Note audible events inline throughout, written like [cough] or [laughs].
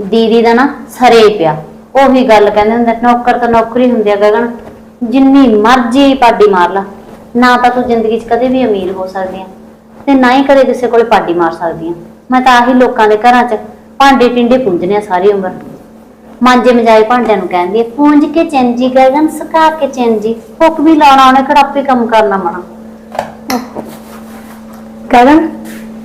ਦੀਦੀ ਦਾ ਨਾ ਸਰੇ ਪਿਆ। ਉਹੀ ਗੱਲ ਕਹਿੰਦੇ ਹੁੰਦੇ, ਨੌਕਰ ਤਾਂ ਨੌਕਰੀ ਹੁੰਦੀ ਆ ਗਗਨ। ਜਿੰਨੀ ਮਰਜ਼ੀ ਪਾਡੀ ਮਾਰ ਲਾ। ਨਾ ਤਾਂ ਤੂੰ ਜ਼ਿੰਦਗੀ 'ਚ ਕਦੇ ਵੀ ਅਮੀਰ ਹੋ ਸਕਦੀ ਆ ਤੇ ਨਾ ਹੀ ਕਦੇ ਕਿਸੇ ਕੋਲ ਪਾਡੀ ਮਾਰ ਸਕਦੀ ਆ ਮੈਂ ਤਾਂ ਆਹੀ ਲੋਕਾਂ ਦੇ ਘਰਾਂ 'ਚ ਭਾਂਡੇ ਟਿੰਡੇ ਪੁੰਜਨੇ ਆ ਸਾਰੀ ਉਮਰ। ਮਾਂਜੇ ਮਜਾਏ ਭਾਂਡਿਆਂ ਨੂੰ ਕਹਿੰਦੀ ਆ, ਪੂੰਜ ਕੇ ਚੰਜੀ ਗਗਨ, ਸੁਕਾ ਕੇ ਚੰਜੀ। ਹੁੱਕ ਵੀ ਲਾਉਣਾ, ਉਹਨੇ ਖੜਾਪੇ ਕੰਮ ਕਰਨਾ ਮਣਾ ਗਗਨ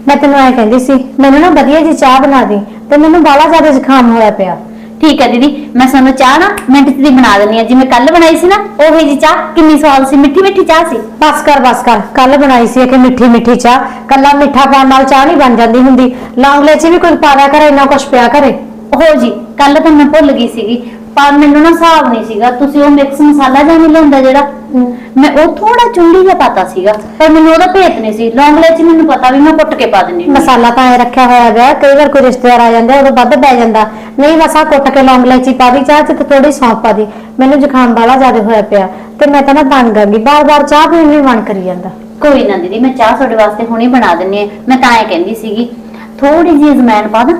ਮੈਂ ਤੈਨੂੰ ਐ ਕਹਿੰਦੀ ਸੀ ਮੈਨੂੰ ਨਾ ਵਧੀਆ ਜੀ ਚਾਹ ਬਣਾ ਦੇ ਤੇ ਮੈਨੂੰ ਬਾਲਾ ਜ਼ਿਆਦਾ ਜ਼ੁਕਾਮ ਹੋਇਆ ਪਿਆ। ਠੀਕ ਹੈ ਦੀਦੀ ਮੈਂ ਸਾਨੂੰ ਚਾਹ ਨਾ ਮਿੰਟ 'ਚ ਦੀ ਬਣਾ ਦਿੰਦੀ ਆ ਜਿਵੇਂ ਕੱਲ ਬਣਾਈ ਸੀ ਨਾ ਉਹੀ ਜੀ ਚਾਹ ਕਿੰਨੀ ਸਵਾਦ ਸੀ ਮਿੱਠੀ ਮਿੱਠੀ ਚਾਹ ਸੀ? ਬਸ ਕਰ ਬਸ ਕਰ। ਕੱਲ ਬਣਾਈ ਸੀ ਕਿ ਮਿੱਠੀ ਮਿੱਠੀ ਚਾਹ। ਕੱਲਾ ਮਿੱਠਾ ਪਾਉਣ ਨਾਲ ਚਾਹ ਨਹੀਂ ਬਣ ਜਾਂਦੀ ਹੁੰਦੀ। ਲੌਂਗ ਲੈਚੀ ਵੀ ਕੁਝ ਪਾ ਦਿਆ ਕਰੇ ਇੰਨਾ ਕੁਝ ਪਿਆ ਕਰੇ। ਹੋ ਜੀ ਕੱਲ ਤਾਂ ਮੈਂ ਭੁੱਲ ਗਈ ਸੀਗੀ। ਪਰ ਮੈਨੂੰ ਨਾ ਹਿਸਾਬ ਨਹੀਂ ਸੀਗਾ। ਤੁਸੀਂ ਉਹ ਮਿਕਸ ਮਸਾਲਾ ਜਿਹਾ ਨਹੀਂ ਲਿਆਉਂਦਾ ਜਿਹੜਾ? ਮੈਂ ਉਹ ਥੋੜਾ ਚੁੰਡੀ ਜਿਹਾ ਪਾਤਾ ਸੀਗਾ ਪਰ ਮੈਨੂੰ ਉਹਦਾ ਭੇਤ ਨਹੀਂ ਸੀ। ਲੌਂਗ ਲੈਚੀ ਮੈਨੂੰ ਪਤਾ ਵੀ ਮੈਂ ਕੁੱਟ ਕੇ ਪਾ ਦਿੰਦੀ ਹੁੰਦੀ। ਮਸਾਲਾ ਤਾਂ ਐ ਰੱਖਿਆ ਹੋਇਆ ਹੈ ਕਈ ਵਾਰ ਕੋਈ ਰਿਸ਼ਤੇਦਾਰ ਆ ਜਾਂਦਾ ਉਦੋਂ ਵੱਧ ਪੈ ਜਾਂਦਾ। ਨਹੀਂ ਬਸ ਆਹ ਕੁੱਟ ਕੇ ਲੌਂਗ ਲੈਚੀ ਪਾ ਦੀ ਚਾਹ ਚ ਤੇ ਥੋੜੀ ਸੌਂਫ ਪਾ ਦੀ। ਮੈਨੂੰ ਜ਼ੁਕਾਮ ਬਾਲਾ ਜ਼ਿਆਦਾ ਹੋਇਆ ਪਿਆ ਤੇ ਮੈਂ ਤਾਂ ਨਾ ਆ ਗਈ। ਬਾਰ-ਬਾਰ ਚਾਹ ਪੀਣ ਨੂੰ ਮਨ ਕਰੀ ਜਾਂਦਾ। ਕੋਈ ਨਾ ਦੀਦੀ ਮੈਂ ਚਾਹ ਤੁਹਾਡੇ ਵਾਸਤੇ ਹੁਣੇ ਬਣਾ ਦਿੰਨੀ ਆ ਮੈਂ ਤਾਂ ਐ ਕਹਿੰਦੀ ਸੀਗੀ ਥੋੜੀ ਜਿਹੀ ਅਜਮੈਨ ਪਾ ਦਾਂ।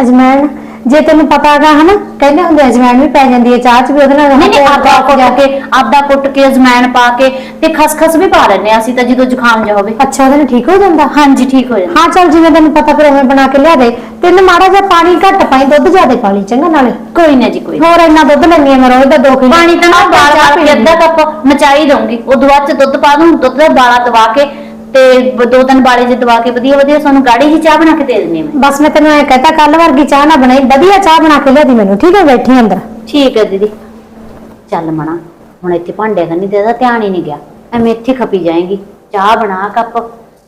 ਅਜਮੈਨ? ਜੇ ਤੈਨੂੰ ਪਤਾ ਹੈਗਾ ਹਨਾ ਕਹਿੰਦੇ ਹੁੰਦੇ ਅਜਮੈਨ ਵੀ ਪੈ ਜਾਂਦੀ ਹੈ ਚਾਹ ਚ ਵੀ ਉਹਦੇ ਨਾਲ ਨਹੀਂ ਨਹੀਂ ਜਾ ਕੁੱਟ ਕੇ। ਆਦਾ ਕੁੱਟ ਕੇ ਅਜਮੈਨ ਪਾ ਕੇ ਤੇ ਖਸਖਸ ਵੀ ਪਾ ਲੈਣੇ ਆ ਅਸੀਂ ਤਾਂ ਜਦੋਂ ਜ਼ੁਕਾਮ ਜਾ ਹੋਵੇ। ਅੱਛਾ ਉਹਦੇ ਨਾਲ ਠੀਕ ਹੋ ਜਾਂਦਾ? ਹਾਂਜੀ ਠੀਕ ਹੋ ਜਾਂਦਾ। ਹਾਂ ਚਲ ਜਿਵੇਂ ਤੈਨੂੰ ਪਤਾ ਫਿਰ ਉਵੇਂ ਬਣਾ ਕੇ ਲਿਆ ਦੇ। ਤੈਨੂੰ ਮਾੜਾ ਜਿਹਾ ਪਾਣੀ ਘੱਟ ਪਾਈ ਦੁੱਧ ਜ਼ਿਆਦਾ ਪਾ ਲਈ ਚੰਗਾ ਨਾਲੇ। ਕੋਈ ਨਾ ਜੀ ਕੋਈ ਨਾ। ਹੋਰ ਇੰਨਾ ਦੁੱਧ ਲੈਣੀ ਆ ਮੈਂ ਰੋਜ਼ ਦਾ 2 ਕਿਲੋ। ਪਾਣੀ ਤਾਂ ਮੈਂ ਬਾਲ ਅੱਧਾ ਕੱਪ ਮਚਾਈ ਦਊਂਗੀ। ਉਦੋਂ ਬਾਅਦ ਚ ਦੁੱਧ ਪਾ ਦੂੰ ਦੁੱਧ ਦਾ ਬਾਲਾ ਦਵਾ ਕੇ ਤੇ ਬ- ਦੋ ਤਿੰਨ ਬਾਲੇ ਜੇ ਦਵਾ ਕੇ ਵਧੀਆ ਵਧੀਆ ਸਾਨੂੰ ਗਾੜੀ ਜੀ ਚਾਹ ਬਣਾ ਕੇ ਦੇ ਦਿੰਨੀ ਆ ਮੈਂ। ਬਸ ਮੈਂ ਤੈਨੂੰ ਐ ਕਹਤਾ ਕੱਲ ਵਰਗੀ ਚਾਹ ਨਾ ਬਣਾਈ ਵਧੀਆ ਚਾਹ ਬਣਾ ਕੇ ਲਿਆ ਦੀ ਮੈਨੂੰ ਠੀਕ ਹੈ ਬੈਠੀ ਅੰਦਰ। ਠੀਕ ਹੈ ਦੀਦੀ। ਚੱਲ ਮਣਾ ਹੁਣ ਇੱਥੇ ਭਾਂਡੇ ਕਰਨੀ ਤੇ ਇਹਦਾ ਧਿਆਨ ਹੀ ਨਹੀਂ ਗਿਆ। ਐਵੇਂ ਇੱਥੇ ਖਪੀ ਜਾਏਗੀ। ਚਾਹ ਬਣਾ ਕੱਪ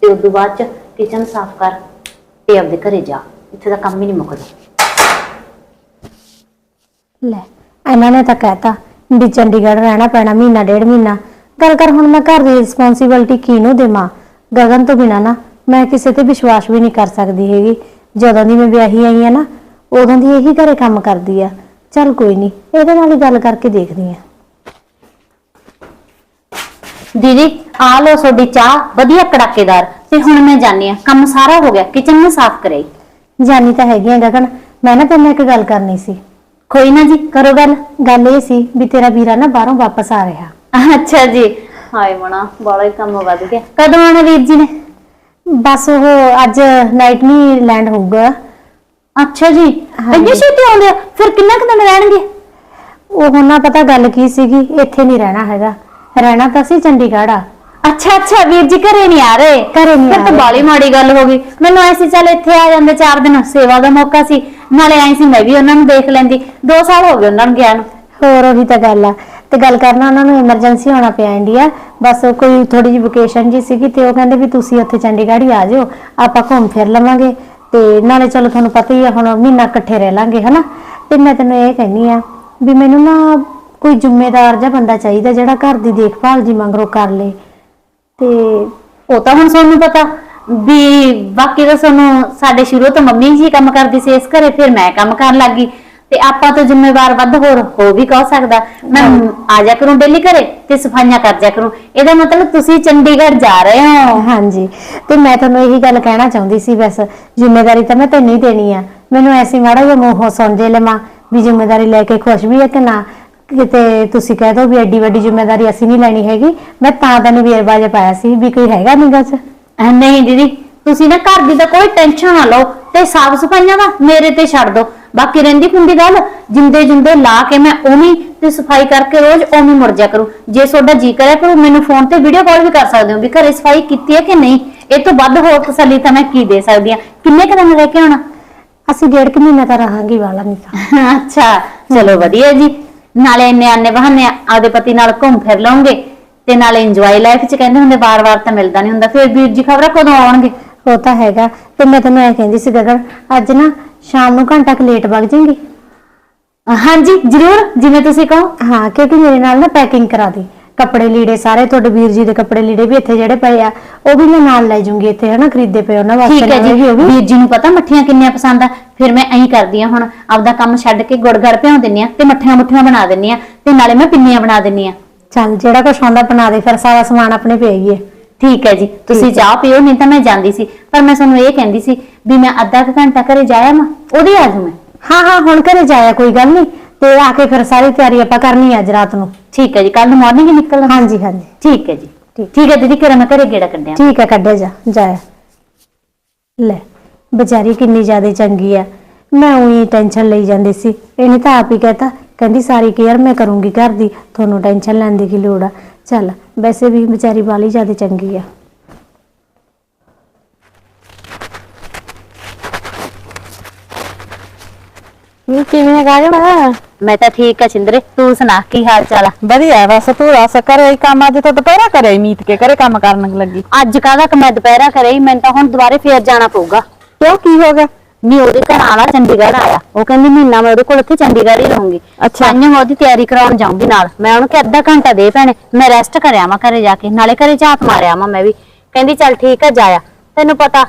ਤੇ ਉਦੋਂ ਬਾਅਦ ਚ ਕਿਚਨ ਸਾਫ਼ ਕਰ ਤੇ ਆਪਦੇ ਘਰੇ ਜਾ। ਇੱਥੇ ਦਾ ਕੰਮ ਹੀ ਨਹੀਂ ਮੁੱਕਦਾ। ਲੈ ਇਹਨਾਂ ਨੇ ਤਾਂ ਕਹਿਤਾ ਵੀ ਚੰਡੀਗੜ੍ਹ ਰਹਿਣਾ ਪੈਣਾ ਮਹੀਨਾ ਡੇਢ ਮਹੀਨਾ। ਗੱਲ ਕਰ ਹੁਣ ਮੈਂ ਘਰ ਦੀ ਰਿਸਪੌਂਸਿਬਿਲਟੀ ਕਿਹਨੂੰ ਦੇਵਾਂ? ਗਗਨ ਤੋਂ ਬਿਨਾ ਨਾ ਮੈਂ ਕਿਸੇ ਤੇ ਵਿਸ਼ਵਾਸ ਵੀ ਨਹੀਂ ਕਰ ਸਕਦੀ ਹੈਗੀ। ਜਦੋਂ ਦੀ ਮੈਂ ਵਿਆਹੀ ਆਈ ਆ ਨਾ ਉਦੋਂ ਦੀ ਇਹੀ ਘਰੇ ਕੰਮ ਕਰਦੀ ਆ। ਚੱਲ ਕੋਈ ਨਹੀਂ ਇਹਦੇ ਨਾਲ ਹੀ ਗੱਲ ਕਰਕੇ ਦੇਖਦੀ ਆ। ਦੀਦੀ ਆ ਲੋ ਤੁਹਾਡੀ ਚਾਹ ਵਧੀਆ ਕੜਾਕੇਦਾਰ। ਤੇ ਹੁਣ ਮੈਂ ਜਾਣੀ ਆ ਕੰਮ ਸਾਰਾ ਹੋ ਗਿਆ ਕਿਚਨ ਨੂੰ ਸਾਫ਼ ਕਰਾਈ। ਜਾਨੀ ਤਾਂ ਹੈਗੀ ਆ ਗਗਨ ਮੈਂ ਨਾ ਤੇਰੇ ਨਾਲ ਇੱਕ ਗੱਲ ਕਰਨੀ ਸੀ। ਕੋਈ ਨਾ ਜੀ ਕਰੋ ਗੱਲ। ਗੱਲ ਇਹ ਸੀ ਵੀ ਤੇਰਾ ਵੀਰਾ ਨਾ ਬਾਹਰੋਂ ਵਾਪਸ ਆ ਰਿਹਾ। ਅੱਛਾ ਜੀ ਹਾਏ ਮਣਾ ਬੜਾ ਹੀ ਕੰਮ ਵੱਧ ਗਿਆ। ਕਦੋਂ ਆਣਾ ਵੀਰ ਜੀ ਨੇ? ਬਸ ਉਹ ਅੱਜ ਨਾਈਟ ਨਹੀਂ ਲੈਂਡ ਹੋਊਗਾ। ਅੱਛਾ ਜੀ। ਇੰਨੀ ਛੇਤੀ ਆਉਂਦੇ ਆ? ਫਿਰ ਕਿੰਨਾ ਕੁ ਦਿਨ ਰਹਿਣਗੇ? ਉਹ ਨਾ ਪਤਾ ਗੱਲ ਕੀ ਸੀਗੀ ਇੱਥੇ ਨਹੀਂ ਰਹਿਣਾ ਹੈਗਾ। ਰਹਿਣਾ ਤਾਂ ਸੀ ਚੰਡੀਗੜ੍ਹ ਆ। ਅੱਛਾ ਅੱਛਾ ਵੀਰ ਜੀ ਘਰੇ ਨਹੀਂ ਆ ਰਹੇ। ਘਰੇ ਨੀ ਫਿਰ ਤਾਂ। ਬਾਲੀ ਮਾੜੀ ਗੱਲ ਹੋ ਗਈ। ਮੈਨੂੰ ਐਸੀ ਚੱਲ ਇੱਥੇ ਆ ਜਾਂਦੇ ਚਾਰ ਦਿਨ ਸੇਵਾ ਦਾ ਮੌਕਾ ਸੀ। ਨਾਲੇ ਐਂ ਸੀ ਮੈਂ ਵੀ ਉਹਨਾਂ ਨੂੰ ਦੇਖ ਲੈਂਦੀ। 2 ਸਾਲ ਹੋ ਗਏ ਉਹਨਾਂ ਨੂੰ ਗਿਆ ਨੂੰ। ਹੋਰ ਉਹੀ ਤਾਂ ਗੱਲ ਆ। ਤੇ ਗੱਲ ਕਰਨਾ ਉਹਨਾਂ ਨੂੰ ਐਮਰਜੈਂਸੀ ਆਉਣਾ ਪਿਆ ਇੰਡੀਆ ਬਸ ਕੋਈ ਥੋੜੀ ਜਿਹੀ ਵਕੇਸ਼ਨ ਜੀ ਸੀਗੀ ਤੇ ਉਹ ਕਹਿੰਦੇ ਵੀ ਤੁਸੀਂ ਉੱਥੇ ਚੰਡੀਗੜ੍ਹ ਹੀ ਆ ਜਾਓ ਆਪਾਂ ਘੁੰਮ ਫਿਰ ਲਵਾਂਗੇ। ਤੇ ਨਾਲੇ ਚਲੋ ਤੁਹਾਨੂੰ ਪਤਾ ਹੀ ਆ, ਹੁਣ ਮਹੀਨਾ ਇਕੱਠੇ ਰਹਿ ਲਾਂਗੇ, ਹਨਾ? ਤੇ ਮੈਂ ਤੈਨੂੰ ਇਹ ਕਹਿੰਨੀ ਆ ਵੀ ਮੈਨੂੰ ਨਾ ਕੋਈ ਜ਼ਿੰਮੇਦਾਰ ਜਿਹਾ ਬੰਦਾ ਚਾਹੀਦਾ ਜਿਹੜਾ ਘਰ ਦੀ ਦੇਖਭਾਲ ਜੀ ਮੰਗਰੋ ਕਰ ਲੇ। ਤੇ ਉਹ ਤਾਂ ਹੁਣ ਤੁਹਾਨੂੰ ਪਤਾ ਵੀ ਬਾਕੀ ਤਾਂ ਸਾਨੂੰ ਸਾਡੇ ਸ਼ੁਰੂ ਤੋਂ ਮੰਮੀ ਜੀ ਕੰਮ ਕਰਦੀ ਸੀ, ਇਸ ਘਰੇ ਫਿਰ ਮੈਂ ਕੰਮ ਕਰਨ ਲੱਗ ਗਈ। ਤੇ ਆਪਾਂ ਤਾਂ ਜ਼ਿੰਮੇਵਾਰ ਵੱਧ ਹੋਰ ਹੋ ਵੀ ਕਹ ਸਕਦਾ? ਮੈਂ ਆ ਜਾ ਕਰੂੰ ਡੇਲੀ ਘਰੇ ਤੇ ਸਫਾਈਆਂ ਕਰ ਜਾ ਕਰੂੰ। ਇਹਦਾ ਮਤਲਬ ਤੁਸੀਂ ਚੰਡੀਗੜ੍ਹ ਜਾ ਰਹੇ ਹੋ। ਹਾਂਜੀ। ਤੇ ਮੈਂ ਤੁਹਾਨੂੰ ਇਹੀ ਗੱਲ ਕਹਿਣਾ ਚਾਹੁੰਦੀ ਸੀ ਬਸ ਜ਼ਿੰਮੇਵਾਰੀ ਤਾਂ ਮੈਂ ਤੈਨੂੰ ਹੀ ਦੇਣੀ ਆ। ਮੈਨੂੰ ਐਸੀ ਮਾੜਾ ਜਿਹਾ ਮੂੰਹੋਂ ਸੁਣ ਜੇ ਲਵਾਂ ਵੀ ਜ਼ਿੰਮੇਵਾਰੀ ਲੈ ਕੇ ਖੁਸ਼ ਵੀ ਹੈ ਕਿ ਨਾ। ਕਿਤੇ ਤੁਸੀਂ ਕਹਿ ਦੋ ਵੀ ਐਡੀ ਵੱਡੀ ਜ਼ਿੰਮੇਵਾਰੀ ਅਸੀਂ ਨਹੀਂ ਲੈਣੀ ਹੈਗੀ। ਮੈਂ ਤਾਂ ਤਾਂ ਵੇਰਵਾ ਜਿਹਾ ਪਾਇਆ ਸੀ ਵੀ ਕੋਈ ਹੈਗਾ ਨੀਗਾ ਚ। ਅਹ ਨਹੀਂ ਦੀਦੀ ਤੁਸੀਂ ਨਾ ਘਰ ਦੀ ਤਾਂ ਕੋਈ ਟੈਨਸ਼ਨ ਨਾ ਲਓ। ਤੇ ਸਾਫ਼ ਸਫਾਈਆਂ ਦਾ ਮੇਰੇ ਤੇ ਛੱਡ ਦਿਓ ਬਾਕੀ ਰਹਿੰਦੀ ਖੁੰਦੀ ਗੱਲ ਜਿੰਦੇ ਜਿੰਦੇ ਲਾ ਕੇ ਮੈਂ ਉਵੇਂ ਤੇ ਸਫ਼ਾਈ ਕਰਕੇ ਰੋਜ਼ ਉਵੇਂ ਮੁੜ ਜਾ ਕਰੂੰ। ਜੇ ਤੁਹਾਡਾ ਜੀ ਕਰਿਆ ਕਰੋ ਮੈਨੂੰ ਫੋਨ ਤੇ ਵੀਡੀਓ ਕਾਲ ਵੀ ਕਰ ਸਕਦੇ ਹੋ ਵੀ ਘਰੇ ਸਫ਼ਾਈ ਕੀਤੀ ਹੈ ਕਿ ਨਹੀਂ? ਇਹ ਤੋਂ ਵੱਧ ਹੋਰ ਤਸੱਲੀ ਤਾਂ ਮੈਂ ਕੀ ਦੇ ਸਕਦੀ ਆ ਕਿੰਨੇ ਕੁ ਦਿਨ ਰਹਿ ਕੇ ਆਉਣਾ? ਅਸੀਂ ਡੇਢ ਕੁ ਮਹੀਨਾ ਤਾਂ ਰਹਾਂਗੇ ਵਾਲਾ ਨਹੀਂ ਤਾਂ। [laughs] ਅੱਛਾ ਚਲੋ ਵਧੀਆ ਜੀ। ਨਾਲੇ ਇੰਨੇ ਆਨੇ ਬਹਾਨੇ ਆਪਦੇ ਪਤੀ ਨਾਲ ਘੁੰਮ ਫਿਰ ਲਓਗੇ ਤੇ ਨਾਲੇ ਇੰਜੋਏ ਲਾਈਫ ਚ ਕਹਿੰਦੇ ਹੁੰਦੇ ਵਾਰ-ਵਾਰ ਤਾਂ ਮਿਲਦਾ ਨਹੀਂ ਹੁੰਦਾ। ਫਿਰ ਵੀਰ ਜੀ ਖਬਰਾਂ ਕਦੋਂ ਆਉਣਗੇ? ਉਹ ਤਾਂ ਹੈਗਾ। ਤੇ ਮੈਂ ਤੈਨੂੰ ਐ ਕਹਿੰਦੀ ਸੀ ਗਗਨ ਅੱਜ ਨਾ ਸ਼ਾਮ ਨੂੰ ਘੰਟਾ ਕੁ ਲੇਟ ਵਗ ਜਾਏਂਗੀ। ਹਾਂਜੀ ਜ਼ਰੂਰ ਜਿਵੇਂ ਤੁਸੀਂ ਕਹੋ। ਹਾਂ ਕਿਉਂਕਿ ਮੇਰੇ ਨਾਲ ਨਾ ਪੈਕਿੰਗ ਕਰਾ ਦੀ। ਕੱਪੜੇ ਲੀੜੇ ਸਾਰੇ ਤੁਹਾਡੇ ਵੀਰ ਜੀ ਦੇ ਕੱਪੜੇ ਲੀੜੇ ਵੀ ਇੱਥੇ ਜਿਹੜੇ ਪਏ ਆ ਉਹ ਵੀ ਮੈਂ ਨਾਲ ਲੈ ਜਾਊਂਗੀ ਇੱਥੇ ਹਨਾ ਖਰੀਦੇ ਪਏ ਉਹਨਾਂ ਵਾਸਤੇ ਠੀਕ ਹੈ ਜੀ। ਵੀ ਉਹ ਵੀ। ਵੀਰ ਜੀ ਨੂੰ ਪਤਾ ਮੱਠੀਆਂ ਕਿੰਨੀਆਂ ਪਸੰਦ ਆ? ਫਿਰ ਮੈਂ ਐਂ ਕਰਦੀ ਆ ਹੁਣ ਆਪਦਾ ਕੰਮ ਛੱਡ ਕੇ ਗੁੜ ਗੜ ਭਿਉਂ ਦਿੰਨੀ ਆ ਤੇ ਮੱਠੀਆਂ ਮੁੱਠੀਆਂ ਬਣਾ ਦਿੰਨੀ ਆ ਤੇ ਨਾਲੇ ਮੈਂ ਪਿੰਨੀਆਂ ਬਣਾ ਦਿੰਨੀ ਆ ਚੱਲ ਜਿਹੜਾ ਕੁਛ ਆਉਂਦਾ ਬਣਾ ਦੇ ਫਿਰ ਸਾਰਾ ਸਮਾਨ ਆਪਣੇ ਪਏਗੀ ਠੀਕ ਹੈ ਜੀ ਤੁਸੀਂ ਚਾਹ ਪੀਓ ਨਹੀਂ ਤਾਂ ਮੈਂ ਜਾਂਦੀ ਸੀ। ਪਰ ਮੈਂ ਤੁਹਾਨੂੰ ਇਹ ਕਹਿੰਦੀ ਸੀ ਵੀ ਮੈਂ ਅੱਧਾ ਕੁ ਘੰਟਾ ਘਰੇ ਜਾਇਆ ਮੈਂ ਉਹਦੀ ਆ ਮੈਂ। ਹਾਂ ਹਾਂ ਹੁਣ ਘਰੇ ਜਾਇਆ ਕੋਈ ਗੱਲ ਨਹੀਂ ਤੇ ਆ ਕੇ ਫਿਰ ਸਾਰੀ ਤਿਆਰੀ ਆਪਾਂ ਕਰਨੀ ਹੈ ਅੱਜ ਰਾਤ ਨੂੰ। ਠੀਕ ਹੈ ਜੀ ਕੱਲ ਨੂੰ ਮਾਰਨਿੰਗ ਨਿਕਲਣਾ ਹਾਂਜੀ ਹਾਂਜੀ। ਠੀਕ ਹੈ ਜੀ। ਠੀਕ। ਹੈ ਦੀਦੀ ਕਿਰਨ ਮੈਂ ਘਰੇ ਗੇੜਾ ਕੱਢਿਆ। ਠੀਕ ਹੈ ਕੱਢਿਆ ਜਾ ਜਾਇਆ ਲੈ ਵਿਚਾਰੀ ਕਿੰਨੀ ਜ਼ਿਆਦਾ ਚੰਗੀ ਆ। ਮੈਂ ਉਹੀ ਟੈਨਸ਼ਨ ਲਈ ਜਾਂਦੀ ਸੀ। ਇਹਨੇ ਤਾਂ ਆਪ ਹੀ ਕਹਿਤਾ ਕਹਿੰਦੀ ਸਾਰੀ ਕੇਅਰ ਮੈਂ ਕਰੂੰਗੀ ਘਰ ਦੀ ਤੁਹਾਨੂੰ ਟੈਨਸ਼ਨ ਲੈਣ ਦੀ ਕੀ ਲੋੜ ਆ? ਚੱਲ ਵੈਸੇ ਵੀ ਵਿਚਾਰੀ ਵਾਲੀ ਜ਼ਿਆਦਾ ਚੰਗੀ ਆ। ਇਹ ਕਿਵੇਂ ਗਾਜਣਾ ਮੈਂ ਤਾਂ ਠੀਕ ਆ ਚਿੰਦਰੇ ਤੂੰ ਸੁਣਾ ਕੀ ਹਾਲ ਚਾਲ ਆ? ਵਧੀਆ ਬਸ ਤੂੰ ਦੱਸ ਕਰੇ ਹੀ ਕੰਮ ਅੱਜ ਤਾਂ ਦੁਪਹਿਰਾ ਕਰੇ ਮੀਤ ਕੇ ਕਰੇ ਕੰਮ ਕਰਨ ਲੱਗੀ। ਅੱਜ ਕਾਹਦਾ ਕਿ ਮੈਂ ਦੁਪਹਿਰਾ ਕਰੇ ਹੀ ਮੈਨੂੰ ਤਾਂ ਹੁਣ ਦੁਬਾਰੇ ਫੇਰ ਜਾਣਾ ਪਊਗਾ। ਕਿਉਂ ਕੀ ਹੋ ਗਿਆ? ਨਹੀਂ ਉਹਦੇ ਘਰ ਆਲਾ ਚੰਡੀਗੜ੍ਹ ਆਇਆ। ਉਹ ਕਹਿੰਦੀ ਮਹੀਨਾ ਮੈਂ ਉਹਦੇ ਕੋਲ ਇੱਥੇ ਚੰਡੀਗੜ੍ਹ ਹੀ ਰਹੂੰਗੀ। ਅੱਛਾ। ਮੈਂ ਉਹਦੀ ਤਿਆਰੀ ਕਰਾਉਣ ਜਾਊਂਗੀ ਨਾਲ। ਮੈਂ ਉਹਨੂੰ ਕਿ ਅੱਧਾ ਘੰਟਾ ਦੇ ਭੈਣੇ ਮੈਂ ਰੈਸਟ ਕਰਿਆ ਮੈਂ ਘਰੇ ਜਾ ਕੇ। ਨਾਲੇ ਘਰੇ ਝਾਤ ਮਾਰਿਆ ਮੈਂ ਵੀ। ਕਹਿੰਦੀ ਚੱਲ ਠੀਕ ਆ ਜਾਇਆ ਤੈਨੂੰ ਪਤਾ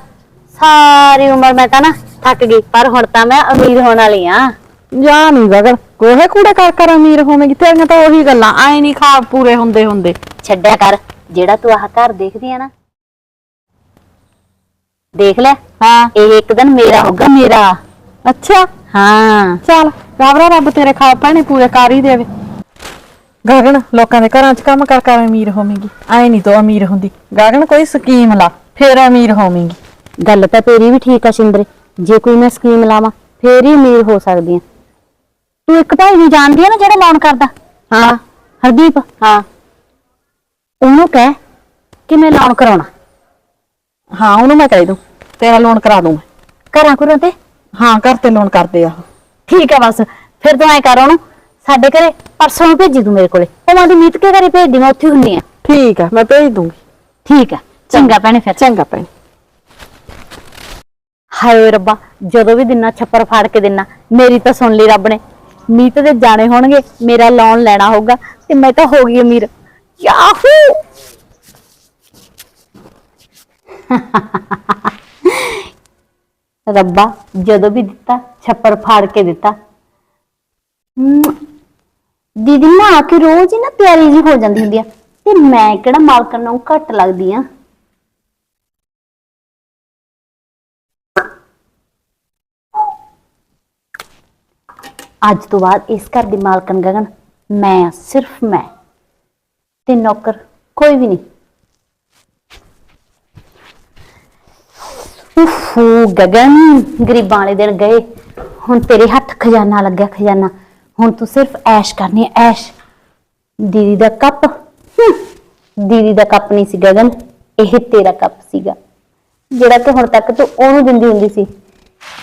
ਸਾਰੀ ਉਮਰ ਮੈਂ ਤਾਂ ਨਾ ਥੱਕ ਗਈ ਪਰ ਹੁਣ ਤਾਂ ਮੈਂ ਅਮੀਰ ਹੋਣ ਵਾਲੀ ਆ। ਜਾ ਨਹੀਂ ਗਗਨ ਕੋਹੇ ਕੂੜੇ ਕਰ ਕਰ ਅਮੀਰ ਹੋਵੇਂਗੀ। ਤੇਰੀਆਂ ਤਾਂ ਉਹੀ ਗੱਲਾਂ ਆਏ ਨਹੀਂ ਖਾ ਪੂਰੇ ਹੁੰਦੇ ਹੁੰਦੇ ਛੱਡਿਆ ਕਰ ਜਿਹੜਾ ਤੂੰ ਆਹ ਘਰ ਦੇਖਦੀ ਆ ਨਾ ਦੇਖ ਲੈ। ਹਾਂ। ਇਹ ਇੱਕ ਦਿਨ ਮੇਰਾ ਹੋਊਗਾ ਮੇਰਾ। ਅੱਛਾ। ਹਾਂ। ਚੱਲ ਗਾਬਰਾ ਰੱਬ ਤੇਰੇ ਖਾ ਪਾਣੇ ਪੂਰੇ ਕਰ ਹੀ ਦੇਵੇ। ਗਗਨ ਲੋਕਾਂ ਦੇ ਘਰਾਂ 'ਚ ਕੰਮ ਕਰ ਕਰ ਅਮੀਰ ਹੋਵੇਂਗੀ। ਆਏ ਨਹੀਂ ਤੂੰ ਅਮੀਰ ਹੁੰਦੀ। ਗਗਨ ਕੋਈ ਸਕੀਮ ਲਾ ਫੇਰ ਅਮੀਰ ਹੋਵੇਂਗੀ। ਗੱਲ ਤਾਂ ਤੇਰੀ ਵੀ ਠੀਕ ਆ ਸ਼ਿੰਦਰੇ। ਜੇ ਕੋਈ ਮੈਂ ਸਕੀਮ ਲਾਵਾਂ ਫੇਰ ਹੀ ਅਮੀਰ ਹੋ ਸਕਦੀ ਆ। ਤੂੰ ਇੱਕ ਭਾਈ ਨੂੰ ਜਾਣਦੀ ਆ ਨਾ ਜਿਹੜਾ ਲੋਨ ਕਰਦਾ। ਹਾਂ। ਹਰਦੀਪ। ਹਾਂ। ਉਹਨੂੰ ਕਹਿ ਕਿ ਮੈਂ ਲੋਨ ਕਰਾਉਣਾ। ਹਾਂ ਉਹਨੂੰ ਮੈਂ ਕਹਿ ਦੂੰ। ਤੇਰਾ ਲੋਨ ਕਰਾ ਦੂੰ ਮੈਂ। ਕਰਾਂ ਕੁਰਾਂ ਤੇ? ਹਾਂ ਘਰ ਤੇ ਲੋਨ ਕਰਦੇ ਆ। ਉਹ। ਠੀਕ ਆ ਬਸ। ਫਿਰ ਤੂੰ ਐ ਕਰ ਉਹਨੂੰ ਸਾਡੇ ਘਰੇ ਪਰਸੋਂ ਨੂੰ ਭੇਜੀ ਤੂੰ ਮੇਰੇ ਕੋਲੇ। ਉਹ ਮਾਦੀ ਮੀਤ ਕੇ ਘਰੇ ਭੇਜ ਦੀ ਮੈਂ ਉੱਥੇ ਹੁੰਨੀ ਆ। ਠੀਕ ਆ ਮੈਂ ਭੇਜ ਦੂੰਗੀ। ਠੀਕ ਆ ਚੰਗਾ ਭੈਣੇ ਫਿਰ। ਚੰਗਾ ਭੈਣ। ਹਾਏ ਓਏ ਰੱਬਾ ਜਦੋਂ ਵੀ ਦਿਨਾ ਛੱਪਰ ਫਾੜ ਕੇ ਦਿਨਾ ਮੇਰੀ ਤਾਂ ਸੁਣ ਲਈ ਰੱਬ ਨੇ। ਮੀਤ ਦੇ ਜਾਣੇ ਹੋਣਗੇ ਮੇਰਾ ਲੋਨ ਲੈਣਾ ਹੋਊਗਾ ਤੇ ਮੈਂ ਤਾਂ ਹੋ ਗਈ ਅਮੀਰ। ਯਾਹੂ! ਰੱਬਾ, ਜਦੋਂ ਵੀ ਦਿੱਤਾ ਛੱਪਰ ਫਾੜ ਕੇ ਦਿੱਤਾ। ਦੀਦੀ ਨਾ ਆ ਕੇ ਰੋਜ਼ ਹੀ ਨਾ ਪਿਆਰੀ ਜੀ ਹੋ ਜਾਂਦੀ ਹੁੰਦੀ ਆ। ਤੇ ਮੈਂ ਕਿਹੜਾ ਮਾਲਕਣ ਨੂੰ ਘੱਟ ਲੱਗਦੀ ਆ? ਅੱਜ ਤੋਂ ਬਾਅਦ ਇਸ ਘਰ ਦੀ ਮਾਲਕਣ ਗਗਨ, ਮੈਂ ਸਿਰਫ ਮੈਂ। ਤੇ ਨੌਕਰ ਕੋਈ ਵੀ ਨਹੀਂ। ਉਫੂ ਗਗਨ ਗਰੀਬਾਂ ਵਾਲੇ ਦਿਨ ਗਏ। ਹੁਣ ਤੇਰੇ ਹੱਥ ਖਜ਼ਾਨਾ ਲੱਗਿਆ ਖਜ਼ਾਨਾ। ਹੁਣ ਤੂੰ ਸਿਰਫ ਐਸ਼ ਕਰਨੀ ਹੈ ਐਸ਼। ਦੀਦੀ ਦਾ ਕੱਪ। ਹੂੰ, ਦੀਦੀ ਦਾ ਕੱਪ ਨਹੀਂ ਸੀ ਗਗਨ ਇਹ ਤੇਰਾ ਕੱਪ ਸੀਗਾ। ਜਿਹੜਾ ਕਿ ਹੁਣ ਤੱਕ ਤੂੰ ਉਹਨੂੰ ਦਿੰਦੀ ਹੁੰਦੀ ਸੀ।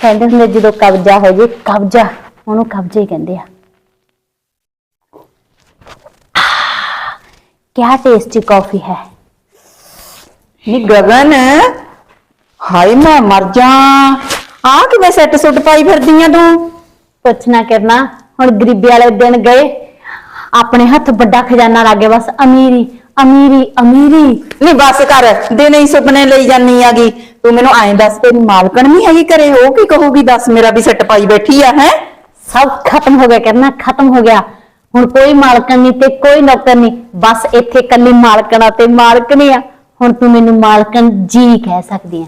ਕਹਿੰਦੇ ਹੁੰਦੇ ਜਦੋਂ ਕਬਜ਼ਾ ਹੋ ਜੇ ਕਬਜ਼ਾ। ਉਹਨੂੰ ਕਬਜ਼ੇ ਕਹਿੰਦੇ ਆ। ਕਿਆ ਟੇਸਟੀ ਕਾਫੀ ਹੈ। ਨੀ ਗਗਨ। ਹਾਏ ਮੈਂ ਮਰ ਜਾ ਆ ਕਿਵੇਂ ਸੈੱਟ ਸੁੱਟ ਪਾਈ ਫਿਰਦੀ ਆ ਤੂੰ? ਕੁਛ ਨਾ ਕਰਨਾ ਹੁਣ ਗਰੀਬੀ ਵਾਲੇ ਦਿਨ ਗਏ। ਆਪਣੇ ਹੱਥ ਵੱਡਾ ਖਜ਼ਾਨਾ ਲੱਗ ਗਿਆ ਬਸ ਅਮੀਰੀ ਅਮੀਰੀ ਅਮੀਰੀ। ਨੀ ਬਸ ਕਰ ਦਿਨੇ ਹੀ ਸੁਪਨੇ ਲਈ ਜਾਨੀ ਆਗੀ। ਤੂੰ ਮੈਨੂੰ ਐਂ ਦੱਸ ਤੇਰੀ ਮਾਲਕਣ ਨਹੀਂ ਹੈਗੀ ਘਰੇ ਉਹ ਕੀ ਕਹੂਗੀ? ਦੱਸ ਮੇਰਾ ਵੀ ਸੈੱਟ ਪਾਈ ਬੈਠੀ ਆ ਹੈ? ਸਭ ਖਤਮ ਹੋ ਗਿਆ ਕਰਨਾ ਖਤਮ ਹੋ ਗਿਆ। ਹੁਣ ਕੋਈ ਮਾਲਕਣ ਨਹੀਂ ਤੇ ਕੋਈ ਨੌਕਰ ਨਹੀਂ। ਬਸ ਇੱਥੇ ਕੱਲੀ ਮਾਲਕਣਾ ਤੇ ਮਾਲਕਣੀ ਆ। ਹੁਣ ਤੂੰ ਮੈਨੂੰ ਮਾਲਕਣ ਜੀ ਕਹਿ ਸਕਦੀ ਆ।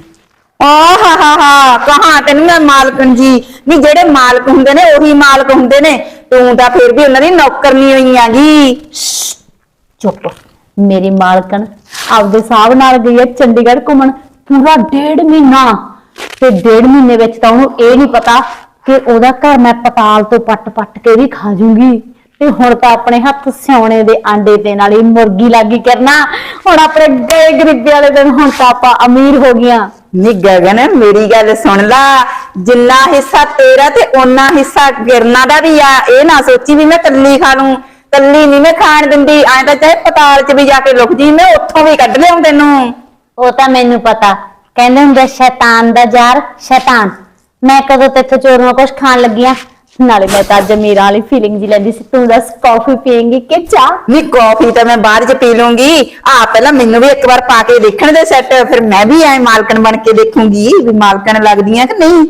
ਆਹ ਹਾ ਹਾ ਹਾ, ਕਹਾਂ ਤੈਨੂੰ ਮੈਂ ਮਾਲਕਣ ਜੀ। ਵੀ ਜਿਹੜੇ ਮਾਲਕ ਹੁੰਦੇ ਨੇ, ਉਹੀ ਮਾਲਕ ਹੁੰਦੇ ਨੇ। ਤੂੰ ਤਾਂ ਫਿਰ ਵੀ ਉਹਨਾਂ ਦੀ ਨੌਕਰਨੀ ਹੋਈ ਆਗੀ ਚੁੱਪ ਮੇਰੀ ਮਾਲਕਣ ਆਪਦੇ ਹਿਸਾਬ ਨਾਲ ਗਈ ਹੈ ਚੰਡੀਗੜ੍ਹ ਘੁੰਮਣ। ਪੂਰਾ ਡੇਢ ਮਹੀਨਾ। ਤੇ ਡੇਢ ਮਹੀਨੇ ਵਿੱਚ ਤਾਂ ਉਹਨੂੰ ਇਹ ਨਹੀਂ ਪਤਾ ਕਿ ਉਹਦਾ ਘਰ ਮੈਂ ਪਤਾਲ ਤੋਂ ਪੱਟ-ਪੱਟ ਕੇ ਵੀ ਖਾ ਜੂੰਗੀ। ਤੇ ਹੁਣ ਤਾਂ ਆਪਣੇ ਹੱਥ ਸਿਉਣੇ ਦੇ ਆਂਡੇ ਦੇ ਨਾਲ ਹੀ ਮੁਰਗੀ ਲੱਗੀ ਕਰਨਾ। ਹੁਣ ਆਪਣੇ ਗਏ ਗਰੀਬੀ ਵਾਲੇ ਦਿਨ ਹੁਣ ਤਾਂ ਆਪਾਂ ਅਮੀਰ ਹੋ ਗਈਆਂ। ਨੀ ਗਗਨ, ਮੇਰੀ ਗੱਲ ਸੁਣ ਲਾ। ਜਿੰਨਾ ਹਿੱਸਾ ਤੇਰਾ ਤੇ ਓਨਾ ਹਿੱਸਾ ਗਿਰਨਾ ਦਾ ਵੀ ਆ। ਇਹ ਨਾ ਸੋਚੀ ਵੀ ਮੈਂ ਕੱਲੀ ਖਾ ਲੂੰ, ਕੱਲੀ ਨਹੀਂ ਮੈਂ ਖਾਣ ਦਿੰਦੀ। ਐਂ ਤਾਂ ਚਾਹੇ ਪਤਾਲ 'ਚ ਵੀ ਜਾ ਕੇ ਲੁਕ ਜੀ, ਮੈਂ ਉੱਥੋਂ ਵੀ ਕੱਢ ਲਿਆਉਂ ਤੈਨੂੰ। ਉਹ ਤਾਂ ਮੈਨੂੰ ਪਤਾ। ਕਹਿੰਦੇ ਹੁੰਦੇ, ਸ਼ੈਤਾਨ ਦਾ ਜਾਰ ਸ਼ੈਤਾਨ। ਮੈਂ ਕਦੋਂ ਤੇਥੋਂ ਚੋਰੀਆਂ ਕੁਛ ਖਾਣ ਲੱਗੀਆਂ? ਨਾਲੇ ਮੈਂ ਤਾਂ ਅੱਜ ਅਮੀਰਾਂ ਵਾਲੀ ਫੀਲਿੰਗ ਜੀ ਲੈਂਦੀ ਸੀ ਤੂੰ ਦੱਸ ਕਾਫੀ ਪੀਏਂਗੀ ਕਿ ਚਾਹ? ਨੀ ਕਾਫੀ ਤਾਂ ਮੈਂ ਬਾਅਦ 'ਚ ਪੀ ਲੂੰਗੀ। ਆ ਪਹਿਲਾਂ ਮੈਨੂੰ ਵੀ ਇੱਕ ਵਾਰ ਪਾ ਕੇ ਦੇਖਣ ਦੇ ਸੈੱਟ ਫਿਰ ਮੈਂ ਵੀ ਐ ਮਾਲਕਣ ਬਣ ਕੇ ਦੇਖੂੰਗੀ ਵੀ ਮਾਲਕਣ ਲੱਗਦੀਆਂ ਕਿ ਨਹੀਂ।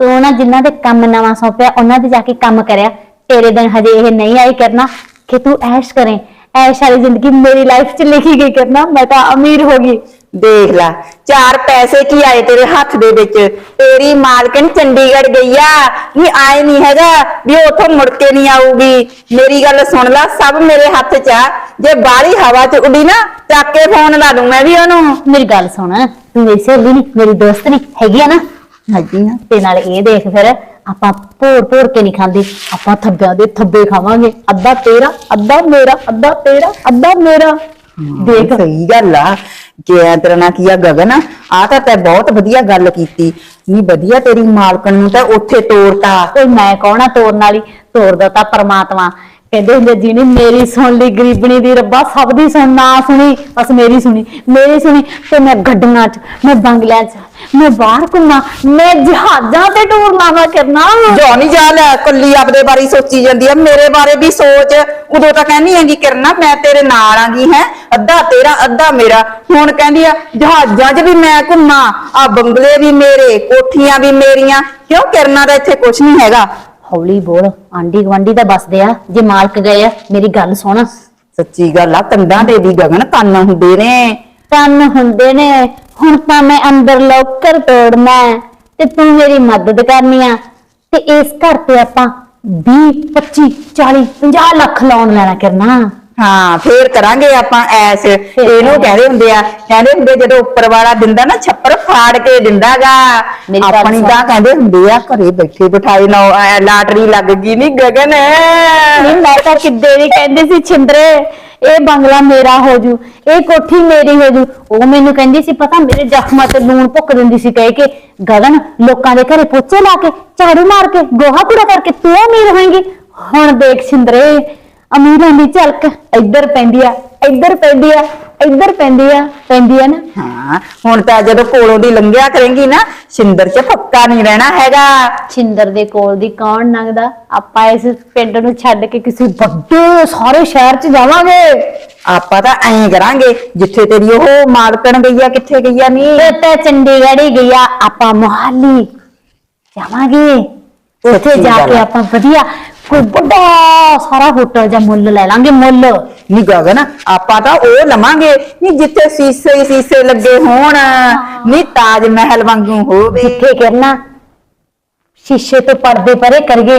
ਤੂੰ ਨਾ ਜਿਨ੍ਹਾਂ ਦੇ ਕੰਮ ਨਵਾਂ ਸੌਂਪਿਆ ਉਹਨਾਂ ਦੇ ਜਾ ਕੇ ਕੰਮ ਕਰਿਆ। ਤੇਰੇ ਦਿਨ ਹਜੇ ਇਹ ਨਹੀਂ ਆਈ ਕਰਨਾ ਕਿ ਤੂੰ ਐਸ਼ ਕਰੇ। ਐਸ਼ ਵਾਲੀ ਜ਼ਿੰਦਗੀ ਮੇਰੀ ਲਾਈਫ 'ਚ ਲਿਖੀ ਗਈ ਕਰਨਾ ਮੈਂ ਤਾਂ ਅਮੀਰ ਹੋ ਗਈ। ਦੇਖ ਲੈ ਚਾਰ ਪੈਸੇ ਕੀ ਆਏ ਤੇਰੇ ਹੱਥ ਦੇ ਵਿੱਚ? ਤੇਰੀ ਮਾਲਕਨ ਚੰਡੀਗੜ੍ਹ ਗਈ ਆ। ਨਹੀਂ ਆਏ ਨਹੀਂ ਹੈਗਾ ਵੀ ਉਹ ਉੱਥੋਂ ਮੁੜ ਕੇ ਨਹੀਂ ਆਊਗੀ। ਮੇਰੀ ਗੱਲ ਸੁਣ ਲੈ ਸਭ ਮੇਰੇ ਹੱਥ 'ਚ ਆ। ਜੇ ਬਾਹਲੀ ਹਵਾ 'ਚ ਉੱਡੀ ਨਾ ਚੱਕ ਕੇ ਫੋਨ ਲਾ ਦੂੰ ਮੈਂ ਵੀ ਉਹਨੂੰ। ਮੇਰੀ ਗੱਲ ਸੁਣ ਤੂੰ ਮੇਰੀ ਸਹੇਲੀ ਨਹੀਂ ਮੇਰੀ ਦੋਸਤ ਨਹੀਂ ਹੈਗੀ ਆ ਨਾ? ਹੈਗੀ ਆ ਤੇ ਨਾਲ ਇਹ ਦੇਖ ਫਿਰ ਆਪਾਂ ਭੋਰ ਭੋਰ ਕੇ ਨਹੀਂ ਖਾਂਦੇ। ਆਪਾਂ ਥੱਬਿਆਂ ਦੇ ਥੱਬੇ ਖਾਵਾਂਗੇ। ਅੱਧਾ ਤੇਰਾ ਅੱਧਾ ਮੇਰਾ ਅੱਧਾ ਤੇਰਾ ਅੱਧਾ ਮੇਰਾ। ਦੇਖ। ਸਹੀ ਗੱਲ ਆ। ਕਿ ਤੇਰਾ ਨਾਂ ਕੀ ਆ? ਗਗਨ ਆ। ਤਾਂ ਤੈ ਬਹੁਤ ਵਧੀਆ ਗੱਲ ਕੀਤੀ। ਨਹੀਂ ਵਧੀਆ ਤੇਰੀ ਮਾਲਕਣ ਨੂੰ ਤਾਂ ਉੱਥੇ ਤੋਰਤਾ। ਕੋਈ ਮੈਂ ਕੌਣਾ ਤੋਰਨ ਵਾਲੀ? ਤੋਰਦਾ ਤਾਂ ਪਰਮਾਤਮਾ। ਕਹਿੰਦੇ ਹੁੰਦੇ ਜਿਹਨੇ ਮੇਰੀ ਸੁਣ ਲਈ ਗਰੀਬਣੀ ਦੀ ਰੱਬਾ, ਸਭ ਦੀ ਸੁਣ, ਨਾ ਸੁਣੀ, ਬਸ ਮੇਰੀ ਸੁਣੀ ਮੇਰੀ ਸੁਣੀ ਤੇ ਮੈਂ ਗੱਡੀਆਂ 'ਚ, ਮੈਂ ਬੰਗਲਿਆਂ 'ਚ, ਮੈਂ ਬਾਹਰ ਘੁੰਮਾਂ, ਮੈਂ ਜਹਾਜ਼ਾਂ ਤੇ ਟੂਰ ਲਾਵਾ ਕਰਨਾ। ਜੋ ਨਹੀਂ ਜਾ ਕੱਲੀ ਆਪਦੇ ਬਾਰੇ ਸੋਚੀ ਜਾਂਦੀ ਆ, ਮੇਰੇ ਬਾਰੇ ਵੀ ਸੋਚ, ਉਦੋਂ ਤਾਂ ਕਹਿੰਦੀ ਹੈਗੀ ਕਿਰਨਾ, ਮੈਂ ਤੇਰੇ ਨਾਲ ਆਂਗੀ ਹੈ, ਅੱਧਾ ਤੇਰਾ, ਅੱਧਾ ਮੇਰਾ। ਹੁਣ ਕਹਿੰਦੀ ਆ, ਜਹਾਜ਼ਾਂ 'ਚ ਵੀ ਮੈਂ ਘੁੰਮਾਂ ਆ ਬੰਗਲੇ ਵੀ ਮੇਰੇ, ਕੋਠੀਆਂ ਵੀ ਮੇਰੀਆਂ, ਕਿਉਂ ਕਰਨਾ ਦਾ ਇੱਥੇ ਕੁਝ ਨਹੀਂ ਹੈਗਾ? ਹੌਲੀ ਬੋਲ ਆਂਡੀ ਗਵਾਂਡੀ ਦਾ ਬਸਦੇ ਆ। ਜੇ ਮਾਲਕ ਗਏ ਆ ਮੇਰੀ ਗੱਲ ਸੁਣ। ਸੱਚੀ ਗੱਲ ਆ ਕੰਧਾਂ ਤੇ ਵੀ ਗਗਨ ਕੰਨ ਹੁੰਦੇ ਨੇ। ਕੰਨ ਹੁੰਦੇ ਨੇ। ਹੁਣ ਤਾਂ ਮੈਂ ਅੰਦਰ ਲੋਕਰ ਤੋੜਨਾ ਹੈ ਤੇ ਤੂੰ ਮੇਰੀ ਮਦਦ ਕਰਨੀ ਆ। ਤੇ ਇਸ ਘਰ ਤੇ ਆਪਾਂ 20 25 40 50 ਲੱਖ ਲਾਉਣ ਲੈਣਾ ਕਰਨਾ। ਹਾਂ ਫੇਰ ਕਰਾਂਗੇ ਆਪਾਂ ਐਸ। ਇਹਨੂੰ ਕਹਿੰਦੇ ਹੁੰਦੇ ਆ ਕਹਿੰਦੇ ਹੁੰਦੇ ਜਦੋਂ ਉੱਪਰ ਵਾਲਾ ਦਿੰਦਾ ਨਾ ਛੱਪਰ ਫਾੜ ਕੇ ਦਿੰਦਾਗਾ। ਮੇਰੀ ਗੱਲ ਆਪਣੀ ਸੁਣ। ਤਾਂ ਕਹਿੰਦੇ ਹੁੰਦੇ ਆ ਘਰੇ ਬੈਠੇ ਬਿਠਾਏ ਨਾ ਲਾਟਰੀ ਲੱਗ ਗਈ ਨਹੀਂ ਗਗਨ। ਨਹੀਂ ਮੈਂ ਤਾਂ ਕਿੱਦੇ ਦੀ ਕਹਿੰਦੀ ਸੀ ਛਿੰਦਰੇ ਇਹ ਬੰਗਲਾ ਮੇਰਾ ਹੋ ਜੂ ਇਹ ਕੋਠੀ ਮੇਰੀ ਹੋ ਜੂ। ਉਹ ਮੈਨੂੰ ਕਹਿੰਦੀ ਸੀ ਪਤਾ ਮੇਰੇ ਜ਼ਖਮਾਂ ਤੇ ਲੂਣ ਭੁੱਕ ਦਿੰਦੀ ਸੀ ਕਹਿ ਕੇ ਗਗਨ ਲੋਕਾਂ ਦੇ ਘਰੇ ਪੋਚੇ ਲਾ ਕੇ ਝਾੜੂ ਮਾਰ ਕੇ ਗੋਹਾ ਕੂੜਾ ਕਰਕੇ ਤੂੰ ਅਮੀਰ ਹੋਏਂਗੀ। ਹੁਣ ਦੇਖ ਛਿੰਦਰੇ ਅਮੀਰਾਂ ਦੀ ਝਲਕ ਇੱਧਰ ਪੈਂਦੀ ਆ ਇੱਧਰ ਪੈਂਦੀ ਆ ਇੱਧਰ ਪੈਂਦੀ ਆ ਪੈਂਦੀ ਆ ਨਾ। ਹਾਂ ਹੁਣ ਤਾਂ ਜਦੋਂ ਕੋਲੋਂ ਦੀ ਲੰਘਿਆ ਕਰੇਂਗੀ ਨਾ ਸਿੰਦਰ ਚ ਪੱਕਾ ਨਹੀਂ ਰਹਿਣਾ ਹੈਗਾ। ਛਿੰਦਰ ਦੇ ਕੋਲ ਦੀ ਕੌਣ ਲੰਘਦਾ? ਆਪਾਂ ਇਸ ਪਿੰਡ ਨੂੰ ਛੱਡ ਕੇ ਕਿਸੇ ਵੱਡੇ ਸਾਰੇ ਸ਼ਹਿਰ 'ਚ ਜਾਵਾਂਗੇ। ਆਪਾਂ ਤਾਂ ਐਂ ਕਰਾਂਗੇ ਜਿੱਥੇ ਤੇਰੀ ਉਹ ਮਾਲਕਣ ਗਈ ਆ ਕਿੱਥੇ ਗਈ ਆ ਨਹੀਂ ਇਹ ਤਾਂ ਚੰਡੀਗੜ੍ਹ ਹੀ ਗਿਆ ਆਪਾਂ ਮੋਹਾਲੀ ਜਾਵਾਂਗੇ। ਉੱਥੇ ਸੱਚੀ ਜਾ ਗੱਲ ਕੇ ਆ। ਆਪਾਂ ਵਧੀਆ ਕੋਈ ਵੱਡਾ ਸਾਰਾ ਹੋਟਲ ਜਾਂ ਮੁੱਲ ਲੈ ਲਾਂਗੇ ਮੁੱਲ। ਨੀ ਗਗਨ ਆਪਾਂ ਤਾਂ ਉਹ ਲਵਾਂਗੇ। ਨੀ ਜਿੱਥੇ ਸੀਸੇ ਹੀ ਸੀਸੇ ਲੱਗੇ ਹੋਣ। ਨੀ ਤਾਜ ਮਹਿਲ ਵਾਂਗੂ ਹੋਵੇ। ਜਿੱਥੇ ਕਰਨਾ ਸ਼ੀਸ਼ੇ ਤੋਂ ਪਰਦੇ ਪਰੇ ਕਰੀਏ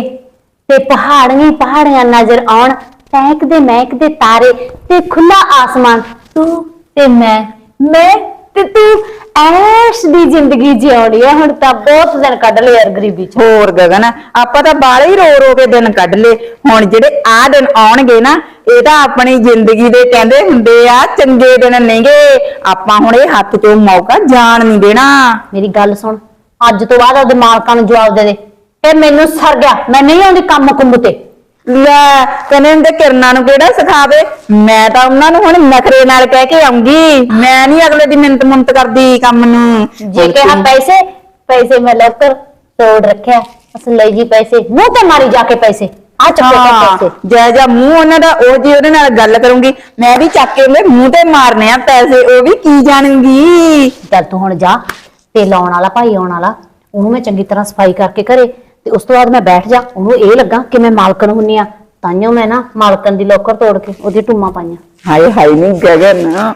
ਤੇ ਪਹਾੜੀਆਂ ਪਹਾੜੀਆਂ ਨਜ਼ਰ ਆਉਣ ਤਹਿਕਦੇ ਮਹਿਕਦੇ ਤਾਰੇ ਤੇ ਖੁੱਲਾ ਆਸਮਾਨ। ਤੂੰ ਤੇ ਮੈਂ ਮੈਂ ਤੇ ਤੂੰ। ਐਸ਼ ਦੀ ਜ਼ਿੰਦਗੀ ਜਿਉਣੀ ਹੈ ਹੁਣ ਤਾਂ ਬਹੁਤ ਦਿਨ ਕੱਢ ਲਏ ਯਾਰ ਗਰੀਬੀ ਚ। ਹੋਰ ਗਗਨ ਆਪਾਂ ਤਾਂ ਬਾਲੇ ਹੀ ਰੋ ਰੋ ਕੇ ਦਿਨ ਕੱਢ ਲਏ। ਹੁਣ ਜਿਹੜੇ ਆ ਦਿਨ ਆਉਣਗੇ ਨਾ ਇਹ ਤਾਂ ਆਪਣੀ ਜ਼ਿੰਦਗੀ ਦੇ ਕਹਿੰਦੇ ਹੁੰਦੇ ਆ ਚੰਗੇ ਦਿਨ ਨਹੀਂਗੇ ਆਪਾਂ ਹੁਣ ਇਹ ਹੱਥ ਚੋਂ ਮੌਕਾ ਜਾਣ ਨਹੀਂ ਦੇਣਾ। ਮੇਰੀ ਗੱਲ ਸੁਣ ਅੱਜ ਤੋਂ ਬਾਅਦ ਉਹਦੇ ਮਾਲਕਾਂ ਨੂੰ ਜਵਾਬ ਦੇ ਦੇ। ਤੇ ਮੈਨੂੰ ਸਰ ਗਿਆ ਮੈਂ ਨਹੀਂ ਆਉਂਦੀ ਕੰਮ ਕੁੰਮ ਤੇ। ਲੈ ਕਹਿੰਦੇ ਹੁੰਦੇ ਕਿਰਨਾਂ ਨੂੰ ਕਿਹੜਾ ਸਿਖਾਵੇ? ਮੈਂ ਤਾਂ ਉਹਨਾਂ ਨੂੰ ਹੁਣ ਨਖਰੇ ਨਾਲ ਕਹਿ ਕੇ ਆਉਂਗੀ। ਮੈਂ ਨਹੀਂ ਅਗਲੇ ਦੀ ਮਿੰਟ ਮੁੰਤ ਕਰਦੀ ਕੰਮ ਨੂੰ। ਜੇ ਕਿਹਾ ਪੈਸੇ ਪੈਸੇ ਮੈਂ ਲੋਕਰ ਤੋੜ ਰੱਖਿਆ। ਅਸ ਲਈ ਜੀ ਪੈਸੇ ਮੂੰਹ ਤੇ ਮਾਰੀ ਜਾ ਕੇ ਪੈਸੇ। ਆ ਚੱਕੇ ਪੈਸੇ। ਜੈ ਜੈ ਮੂੰਹ ਉਹਨਾਂ ਦਾ ਉਹ ਜੀ ਉਹਦੇ ਨਾਲ ਗੱਲ ਕਰੂੰਗੀ ਮੈਂ ਵੀ ਚੱਕ ਕੇ ਉਹਦੇ ਮੂੰਹ ਤੇ ਮਾਰਨੇ ਆ ਪੈਸੇ ਉਹ ਵੀ ਕੀ ਜਾਣੂਗੀ? ਚੱਲ ਤੂੰ ਹੁਣ ਜਾ ਤੇ ਲਾਉਣ ਵਾਲਾ ਭਾਈ ਆਉਣ ਵਾਲਾ ਉਹਨੂੰ ਮੈਂ ਚੰਗੀ ਤਰ੍ਹਾਂ ਸਫ਼ਾਈ ਕਰਕੇ ਘਰੇ ਤੇ ਉਸ ਤੋਂ ਬਾਅਦ ਮੈਂ ਬੈਠ ਜਾ ਉਹਨੂੰ ਇਹ ਲੱਗਾ ਕਿ ਮੈਂ ਮਾਲਕਣ ਹੁੰਨੀ ਆ। ਤਾਈਓ ਮੈਂ ਨਾ ਮਾਲਕਣ ਦੀ ਲੋਕਰ ਤੋੜ ਕੇ ਉਹਦੀ ਟੁੰਮਾਂ ਪਾਈਆਂ। ਹਾਏ ਹਾਏ ਨਹੀਂ ਗਗਨ।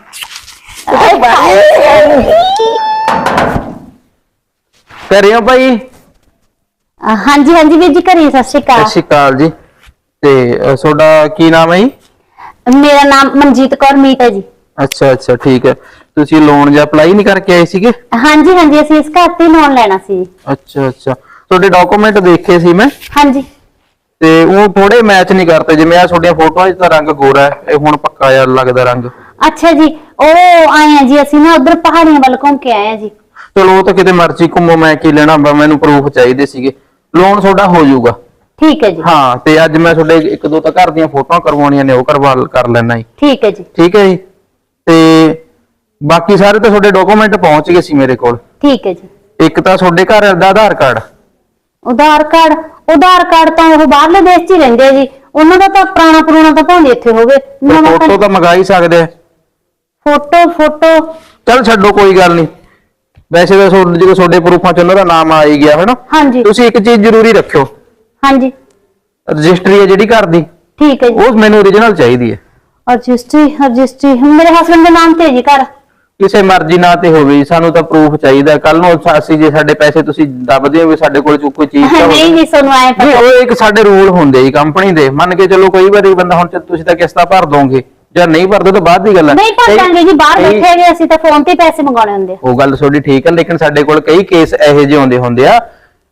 ਕਰਿਓ ਭਾਈ? ਅ, ਹਾਂਜੀ ਹਾਂਜੀ ਵੀਰ ਜੀ ਘਰੇ ਸਤਿ ਸ਼੍ਰੀ ਸਤਿ ਅਕਾਲ ਸ਼੍ਰੀ ਅਕਾਲ ਜੀ। ਤੇ ਅ, ਤੁਹਾਡਾ ਕੀ ਨਾਮ ਹੈ ਜੀ? ਮੇਰਾ ਨਾਮ ਮਨਜੀਤ ਕੌਰ ਮੀਤ ਹੈ ਜੀ। ਅੱਛਾ ਅੱਛਾ ਠੀਕ ਹੈ। ਤੁਸੀਂ ਲੋਨ ਜਾਂ ਅਪਲਾਈ ਨਹੀਂ ਕਰਕੇ ਆਏ ਸੀਗੇ? ਹਾਂਜੀ ਹਾਂਜੀ ਅਸੀਂ ਇਸ ਘਰ ਤੇ ਲੋਨ ਲੈਣਾ ਸੀ ਅੱਛਾ ਅੱਛਾ। ਤੁਹਾਡੇ ਡਾਕੂਮੈਂਟ ਦੇਖੇ ਸੀ ਮੈਂ? ਹਾਂਜੀ। ਤੇ ਉਹ ਥੋੜੇ ਮੈਚ ਨਹੀਂ ਕਰਤੇ ਜਿਵੇਂ ਆ ਤੁਹਾਡੀਆਂ ਫੋਟੋਆਂ 'ਚ ਤਾਂ ਰੰਗ ਗੋਰਾ ਹੈ ਇਹ ਹੁਣ ਪੱਕਾ ਯਾਰ ਲੱਗਦਾ ਰੰਗ। ਅੱਛਾ ਜੀ ਉਹ ਆਏ ਆ ਜੀ ਅਸੀਂ ਨਾ ਉਧਰ ਪਹਾੜੀਆਂ ਵੱਲ ਘੁੰਮ ਕੇ ਆਏ ਆ ਜੀ। ਚਲੋ ਉਹ ਤਾਂ ਕਿਤੇ ਮਰਜ਼ੀ ਘੁੰਮੋ ਮੈਂ ਕੀ ਲੈਣਾ ਬ- ਮੈਨੂੰ ਪ੍ਰੂਫ ਚਾਹੀਦੇ ਸੀਗੇ। ਲੋਨ ਤੁਹਾਡਾ ਹੋ ਜਾਊਗਾ। ਠੀਕ ਹੈ ਜੀ। ਹਾਂ ਤੇ ਅੱਜ ਮੈਂ ਤੁਹਾਡੇ ਇੱਕ ਦੋ ਤਾਂ ਘਰ ਦੀਆਂ ਫੋਟੋਆਂ ਕਰਵਾਉਣੀਆਂ ਨੇ ਉਹ ਕਰਵਾ ਕਰ ਲੈਣਾ ਜੀ। ਠੀਕ ਹੈ ਜੀ। ਠੀਕ ਹੈ ਜੀ? ਤੇ ਬਾਕੀ ਸਾਰੇ ਤਾਂ ਤੁਹਾਡੇ ਡਾਕੂਮੈਂਟ ਪਹੁੰਚ ਗਏ ਸੀ ਮੇਰੇ ਕੋਲ। ਠੀਕ ਹੈ ਜੀ। ਇੱਕ ਤਾਂ ਤੁਹਾਡੇ ਘਰ ਦਾ ਆਧਾਰ ਕਾਰਡ। ਉਧਾਰ ਕਾਰਡ ਉਧਾਰ ਕਾਰਡ ਤਾਂ ਉਹ ਬਾਹਰਲੇ ਦੇਸ਼ 'ਚ ਹੀ ਰਹਿੰਦੇ ਆ ਜੀ। ਉਹਨਾਂ ਦਾ ਤਾਂ ਪੁਰਾਣਾ ਪੁਰਾਣਾ ਤਾਂ ਭਾਵੇਂ ਇੱਥੇ ਹੋਵੇ। ਨਵਾਂ ਫੋਟੋ ਤਾਂ ਮੰਗਾ ਹੀ ਸਕਦੇ ਆ। Photo photo. ਚਲ ਛੱਡੋ ਕੋਈ ਗੱਲ ਨਹੀਂ। ਵੈਸੇ ਤਾਂ ਤੁਹਾਡੇ ਜਦੋਂ ਤੁਹਾਡੇ ਪ੍ਰੂਫਾਂ 'ਚ ਉਹਨਾਂ ਦਾ ਨਾਮ ਆ ਹੀ ਗਿਆ ਹੈ ਨਾ ਹਾਂਜੀ। ਤੁਸੀਂ ਇੱਕ ਚੀਜ਼ ਜ਼ਰੂਰੀ ਰੱਖਿਓ। ਹਾਂਜੀ। ਰਜਿਸਟਰੀ ਹੈ ਜਿਹੜੀ ਘਰ ਦੀ। ਠੀਕ ਹੈ ਜੀ। ਉਹ ਮੈਨੂੰ ਓਰੀਜਨਲ ਚਾਹੀਦੀ ਹੈ। Registry registry. ਮੇਰੇ ਹਸਬੰਦ ਦੇ ਨਾਮ ਤੇ ਹੈ ਜੀ ਘਰ। ਕਿਸੇ ਮਰਜ਼ੀ ਨਾਂ ਤੇ ਹੋਵੇ ਜੀ, ਸਾਨੂੰ ਤਾਂ ਪ੍ਰੂਫ ਚਾਹੀਦਾ ਕੱਲ ਨੂੰ ਅਸੀਂ ਜੇ ਸਾਡੇ ਪੈਸੇ ਤੁਸੀਂ ਦੱਬਦੇ ਹੋ ਵੀ ਸਾਡੇ ਕੋਲ ਕੋਈ ਚੀਜ਼ ਤਾਂ ਹੋਵੇ। ਨਹੀਂ ਤੁਹਾਨੂੰ ਆਏ ਨਹੀਂ ਪਤਾ ਉਹ ਇੱਕ ਸਾਡੇ ਰੂਲ ਹੁੰਦੇ ਜੀ ਕੰਪਨੀ ਦੇ ਮੰਨ ਕੇ ਚਲੋ ਕਈ ਵਾਰੀ ਬੰਦਾ ਹੁਣ ਚ- ਤੁਸੀਂ ਤਾਂ ਕਿਸ਼ਤਾਂ ਭਰ ਦੋਗੇ ਜਾਂ ਨਹੀਂ ਭਰਦੇ ਤਾਂ ਬਾਅਦ ਦੀ ਗੱਲ ਹੈ ਨਹੀਂ ਭਰ ਕਈ- ਦਾਂਗੇ ਜੀ ਬਾਹਰ ਕਈ- ਬੈਠੇ ਹੈਗੇ ਅਸੀਂ ਤਾਂ ਫੋਨ ਤੇ ਹੀ ਪੈਸੇ ਮੰਗਾਉਣੇ ਹੁੰਦੇ ਆ। ਉਹ ਗੱਲ ਤੁਹਾਡੀ ਠੀਕ ਹੈ ਲੇਕਿਨ ਸਾਡੇ ਕੋਲ ਕਈ ਕੇਸ ਇਹੋ ਜਿਹੇ ਆਉਂਦੇ ਹੁੰਦੇ ਆ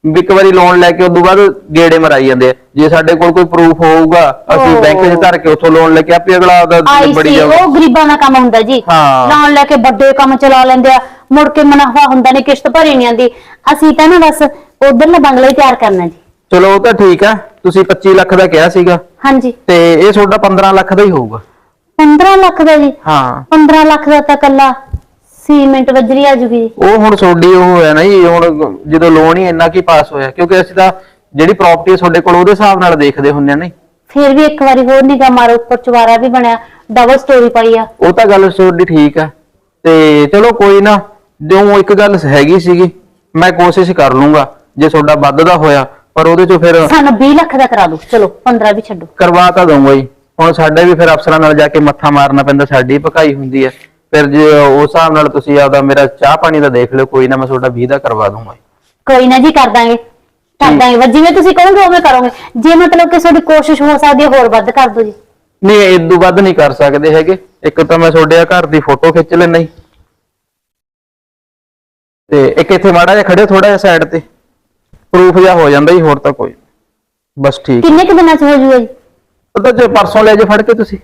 ਇੱਕ ਵਾਰੀ ਲੋਨ ਲੈ ਕੇ ਉਦੋਂ ਬਾਅਦ ਗੇੜੇ ਮਰਾਈ ਜਾਂਦੇ ਆ। ਜੇ ਸਾਡੇ ਕੋਲ ਕੋਈ ਪ੍ਰੂਫ ਹੋਊਗਾ ਅਸੀਂ। ਬੈਂਕ 'ਚ ਧਰ ਕੇ ਉੱਥੋਂ ਲੋਨ ਲੈ ਕੇ ਆਪੇ ਅਗਲਾ ਆਈ ਬੜੀ ਸੀ ਉਹ ਗਰੀਬਾਂ ਦਾ ਕੰਮ ਹੁੰਦਾ ਜੀ। ਹਾਂ। ਲੋਨ ਲੈ ਕੇ ਵੱਡੇ ਕੰਮ ਚਲਾ ਲੈਂਦੇ ਆ। ਮੁੜ ਕੇ ਮਨਾਵਾ ਹੁੰਦਾ ਨੇ ਕਿਸ਼ਤ ਭਰੀ ਨਹੀਂ ਆਂਦੀ ਅਸੀਂ ਤਾਂ ਨਾ ਬਸ ਉਧਰਲਾ ਬੰਗਲਾ ਹੀ ਤਿਆਰ ਕਰਨਾ ਜੀ। ਚਲੋ ਉਹ ਤਾਂ ਠੀਕ ਆ। ਤੁਸੀਂ 25 ਲੱਖ ਦਾ ਕਿਹਾ ਸੀਗਾ। ਹਾਂਜੀ। ਤੇ ਇਹ ਤੁਹਾਡਾ 15 ਲੱਖ ਦਾ ਹੀ ਹੋਊਗਾ। 15 ਲੱਖ ਦਾ ਜੀ। ਹਾਂ। 15 ਲੱਖ ਦਾ ਤਾਂ ਕੱਲਾ ਸੀਮੈਂਟ ਬਜਰੀ ਆ ਜੂਗੀ ਉਹ ਹੁਣ ਤੁਹਾਡੀ ਉਹ ਹੋਇਆ ਨਾ ਜੀ ਹੁਣ ਜਦੋਂ ਲੋਨ ਹੀ ਇੰਨਾ ਕੀ ਪਾਸ ਹੋਇਆ ਕਿਉਂਕਿ ਅਸੀਂ ਤਾਂ ਜਿਹੜੀ ਪ੍ਰਾਪਰਟੀ ਤੁਹਾਡੇ ਕੋਲ ਉਹਦੇ ਹਿਸਾਬ ਨਾਲ ਦੇਖਦੇ ਹੁੰਦੇ ਆ ਨਹੀਂ ਫਿਰ ਵੀ ਇੱਕ ਵਾਰੀ ਹੋਰ ਨਿਗਾ ਮਾਰੋ ਉੱਪਰ ਚਵਾਰਾ ਵੀ ਬਣਿਆ ਡਬਲ ਸਟੋਰੀ ਪਾਈ ਆ। ਉਹ ਤਾਂ ਗੱਲ ਤੁਹਾਡੀ ਠੀਕ ਆ। ਤੇ ਚਲੋ ਕੋਈ ਨਾ ਜੋ ਇੱਕ ਗੱਲ ਹੈਗੀ ਸੀਗੀ ਮੈਂ ਕੋਸ਼ਿਸ਼ ਕਰ ਲੂੰਗਾ ਜੇ ਤੁਹਾਡਾ ਵੱਧਦਾ ਹੋਇਆ ਪਰ ਉਹਦੇ ਚੋਂ ਫਿਰ ਸਾਨੂੰ 20 ਲੱਖ ਦਾ ਕਰਾ ਦਿਓ। ਚਲੋ 15 ਵੀ ਛੱਡੋ। ਕਰਵਾ ਤਾਂ ਦਊਂਗਾ ਜੀ। ਹੁਣ ਸਾਡੇ ਵੀ ਫਿਰ ਅਫਸਰਾਂ ਨਾਲ ਜਾ ਕੇ ਮੱਥਾ ਮਾਰਨਾ ਪੈਂਦਾ ਸਾਡੀ ਭਕਾਈ ਹੁੰਦੀ ਹੈ ਫਿਰ ਜੇ ਉਸ ਹਿਸਾਬ ਨਾਲ ਤੁਸੀਂ ਆਪਦਾ ਮੇਰਾ ਚਾਹ ਪਾਣੀ ਦਾ ਦੇਖ ਲਿਓ ਕੋਈ ਨਾ ਮੈਂ ਤੁਹਾਡਾ 20 ਦਾ ਕਰਵਾ ਦੂੰਗਾ। ਕੋਈ ਨਾ ਜੀ ਕਰ ਦਾਂਗੇ ਕਰ। ਦਾਂਗੇ। ਬਸ ਜਿਵੇਂ ਤੁਸੀਂ ਕਹੋਗੇ ਉਵੇਂ ਕਰੋਗੇ। ਜੇ ਮਤਲਬ ਕਿ ਤੁਹਾਡੀ ਕੋਸ਼ਿਸ਼ ਹੋ ਸਕਦੀ ਹੈ ਹੋਰ ਵੱਧ ਕਰ ਦਿਓ ਜੀ। ਨਹੀਂ ਇਦੋਂ ਵੱਧ ਨਹੀਂ ਕਰ ਸਕਦੇ ਹੈਗੇ। ਇੱਕ ਤਾਂ ਮੈਂ ਤੁਹਾਡੇ ਆ ਘਰ ਦੀ ਫੋਟੋ ਖਿੱਚ ਲੈਣਾ ਜੀ। ਤੇ ਇੱਕ ਇੱਥੇ ਮਾੜਾ ਜਿਹਾ ਖੜੇ ਥੋੜਾ ਜਿਹਾ ਸਾਈਡ ਤੇ। ਪ੍ਰੂਫ ਜਿਹਾ ਹੋ ਜਾਂਦਾ ਜੀ ਹੋਰ ਤਾਂ ਕੋਈ ਬਸ ਠੀਕ ਕਿੰਨੇ ਕੁ ਦਿਨਾਂ ਚ ਹੋ ਜੂਗਾ ਜੀ? ਉਹ ਤਾਂ ਜੇ ਪਰਸੋਂ ਲੈ ਜੇ ਫੜ ਕੇ ਤੁਸੀਂ।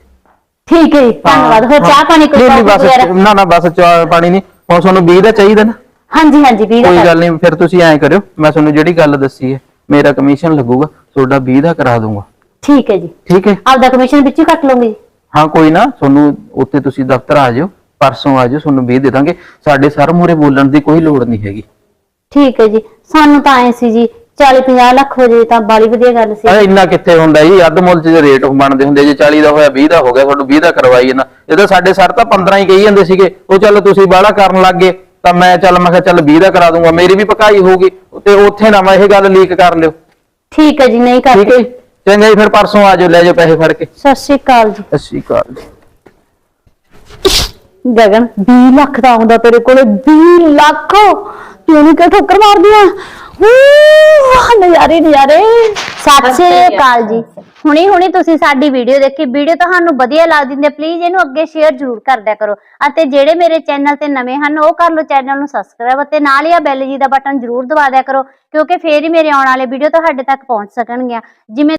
ਠੀਕ ਹੈ ਜੀ ਧੰਨਵਾਦ। ਹੋਰ ਚਾਹ ਪਾਣੀ ਕੋਈ ਨਹੀਂ ਨਹੀਂ coffee ਵਗੈਰਾ? ਬਸ ਨਾ ਨਾ ਬਸ ਚਾਹ ਪਾਣੀ ਨਹੀਂ। ਹੁਣ ਤੁਹਾਨੂੰ 20 ਦਾ ਚਾਹੀਦਾ ਨਾ? ਹਾਂਜੀ ਹਾਂਜੀ ਵੀਰ ਕੋਈ ਗੱਲ ਨਹੀਂ ਫਿਰ ਤੁਸੀਂ ਐਂ ਕਰਿਓ। ਮੈਂ ਤੁਹਾਨੂੰ ਜਿਹੜੀ ਗੱਲ ਦੱਸੀ ਹੈ ਮੇਰਾ ਕਮਿਸ਼ਨ ਲੱਗੂਗਾ। ਤੁਹਾਡਾ 20 ਦਾ ਕਰਾ ਦੂੰਗਾ। ਠੀਕ ਹੈ ਜੀ। ਠੀਕ ਹੈ? ਆਪਦਾ ਕਮਿਸ਼ਨ ਵਿੱਚੋਂ ਕੱਟ ਲਓਗੇ ਜੀ। ਹਾਂ ਕੋਈ ਨਾ ਤੁਹਾਨੂੰ ਉੱਥੇ ਤੁਸੀਂ ਦਫ਼ਤਰ ਆ ਜਾਓ ਪਰਸੋਂ ਆ ਜਾਓ ਤੁਹਾਨੂੰ 20 ਦੇ ਦਾਂਗੇ। ਸਾਡੇ ਸਰ ਮੂਰੇ ਬੋਲਣ ਦੀ ਕੋਈ ਲੋੜ ਨਹੀਂ ਹੈਗੀ। ਠੀਕ ਹੈ ਜੀ। ਸਾਨੂੰ ਤਾਂ ਐ ਸੀ ਜੀ 40 50 ਲੱਖ ਹੋ ਜੇ ਤਾਂ ਬਾਲੀ ਵਧੀਆ ਗੱਲ ਸੀ। ਅਰੇ ਇੰਨਾ ਕਿੱਥੇ ਹੁੰਦਾ ਜੀ? ਅੱਧ ਮੁੱਲ 'ਚ ਜੇ ਰੇਟ ਬਣਦੇ ਹੁੰਦੇ ਜੇ 40 ਦਾ ਹੋਇਆ 20 ਦਾ ਹੋ ਗਿਆ ਤੁਹਾਨੂੰ 20 ਦਾ ਕਰਵਾਈ ਜਾਂਦਾ। ਇਹ ਤਾਂ ਸਾਡੇ ਸਰ ਤਾਂ 15 ਹੀ ਕਹੀ ਜਾਂਦੇ ਸੀਗੇ ਉਹ ਚੱਲ ਤੁਸੀਂ ਬਾਹਲਾ ਕਰਨ ਲੱਗ ਗਏ ਤਾਂ ਮੈਂ ਚੱਲ ਮੈਂ ਕਿਹਾ ਚੱਲ 20 ਦਾ ਕਰਾ ਦੂੰਗਾ ਮੇਰੀ ਵੀ ਪਕਾਈ ਹੋਊਗੀ ਤੇ ਉੱਥੇ ਨਾ ਮੈਂ ਇਹ ਗੱਲ ਲੀਕ ਕਰ ਲਿਓ। ਠੀਕ ਹੈ ਜੀ ਨਹੀਂ ਠੀਕ ਹੈ ਕਰਦੇ ਜੀ? ਚੰਗਾ ਜੀ ਫਿਰ ਪਰਸੋਂ ਆ ਜਾਓ ਲੈ ਜਾਓ ਪੈਸੇ ਫੜ ਕੇ। ਸਤਿ ਸ਼੍ਰੀ ਅਕਾਲ ਜੀ। ਸਤਿ ਸ਼੍ਰੀ ਅਕਾਲ ਜੀ। ਗਗਨ 20 ਲੱਖ ਦਾ ਆਉਂਦਾ ਤੇਰੇ ਕੋਲੇ 20 ਲੱਖ! ਤੂੰ ਉਹਨੂੰ ਕਿਉਂ ਠੋਕਰ ਮਾਰਦੀ ਆ? ਵਾਹ ਨਜ਼ਾਰੇ ਨਜ਼ਾਰੇ। ਸਤਿ ਸ਼੍ਰੀ ਅਕਾਲ ਜੀ। ਹੁਣੀ ਹੁਣੀ ਤੁਸੀਂ ਸਾਡੀ ਵੀਡੀਓ ਦੇਖੀ ਵੀਡੀਓ ਤੁਹਾਨੂੰ ਵਧੀਆ ਲੱਗਦੀ ਹੁੰਦੀ ਪਲੀਜ਼ ਇਹਨੂੰ ਅੱਗੇ ਸ਼ੇਅਰ ਜ਼ਰੂਰ ਕਰਦਿਆ ਕਰੋ। ਅਤੇ ਜਿਹੜੇ ਮੇਰੇ ਚੈਨਲ ਤੇ ਨਵੇਂ ਹਨ ਉਹ ਕਰ ਲਓ ਚੈਨਲ ਨੂੰ ਸਬਸਕ੍ਰਾਈਬ ਅਤੇ ਨਾਲ ਹੀ ਆ ਬੈਲ ਜੀ ਦਾ ਬਟਨ ਜ਼ਰੂਰ ਦਬਾ ਦਿਆ ਕਰੋ ਕਿਉਂਕਿ ਫੇਰ ਹੀ ਮੇਰੇ ਆਉਣ ਵਾਲੇ ਵੀਡੀਓ ਤੁਹਾਡੇ ਤੱਕ ਪਹੁੰਚ ਸਕਣਗੀਆਂ। ਜਿਵੇਂ